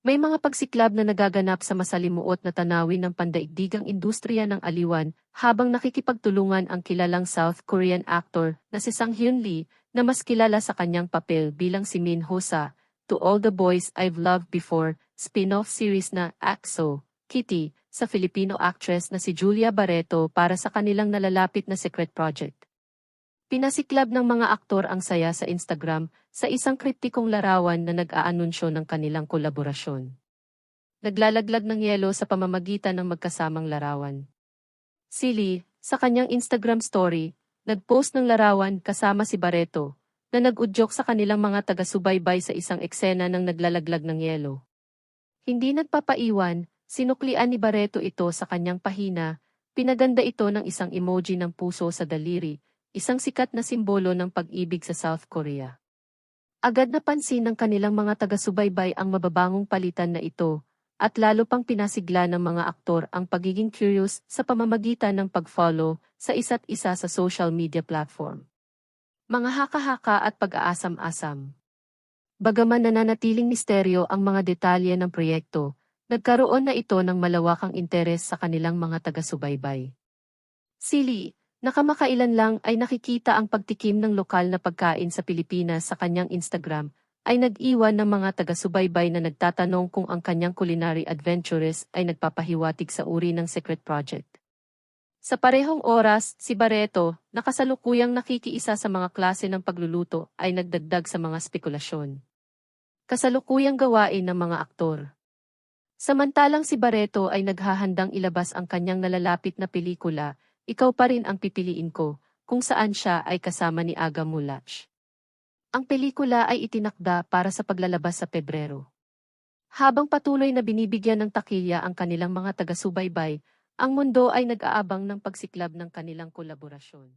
May mga pagsiklab na nagaganap sa masalimuot na tanawin ng pandaigdigang industriya ng aliwan habang nakikipagtulungan ang kilalang South Korean actor na si Sang Hyun Lee na mas kilala sa kanyang papel bilang si Min Ho sa To All the Boys I've Loved Before spin-off series na AXO, Kitty, sa Filipino actress na si Julia Barreto para sa kanilang nalalapit na secret project. Pinasiklab ng mga aktor ang saya sa Instagram sa isang kriptikong larawan na nag-aanunsyo ng kanilang kolaborasyon. Naglalaglag ng yelo sa pamamagitan ng magkasamang larawan. Si Lee, sa kanyang Instagram story, nagpost ng larawan kasama si Barreto, na nag-udyok sa kanilang mga taga-subaybay sa isang eksena ng naglalaglag ng yelo. Hindi nagpapaiwan, sinuklian ni Barreto ito sa kanyang pahina, pinaganda ito ng isang emoji ng puso sa daliri, isang sikat na simbolo ng pag-ibig sa South Korea. Agad napansin ng kanilang mga taga-subaybay ang mababangong palitan na ito, at lalo pang pinasigla ng mga aktor ang pagiging curious sa pamamagitan ng pag-follow sa isa't isa sa social media platform. Mga haka-haka at pag-aasam-asam. Bagaman nananatiling misteryo ang mga detalye ng proyekto, nagkaroon na ito ng malawakang interes sa kanilang mga taga-subaybay. Sili, nakamakailan lang ay nakikita ang pagtikim ng lokal na pagkain sa Pilipinas sa kanyang Instagram, ay nag-iwan ng mga taga-subaybay na nagtatanong kung ang kanyang culinary adventures ay nagpapahiwatig sa uri ng secret project. Sa parehong oras, si Barreto, nakasalukuyang nakikiisa sa mga klase ng pagluluto, ay nagdagdag sa mga spekulasyon. Kasalukuyang gawain ng mga aktor. Samantalang si Barreto ay naghahandang ilabas ang kanyang nalalapit na pelikula, Ikaw pa rin ang pipiliin ko, kung saan siya ay kasama ni Aga Mulach. Ang pelikula ay itinakda para sa paglalabas sa Pebrero. Habang patuloy na binibigyan ng takilya ang kanilang mga taga-subaybay, ang mundo ay nag-aabang ng pagsiklab ng kanilang kolaborasyon.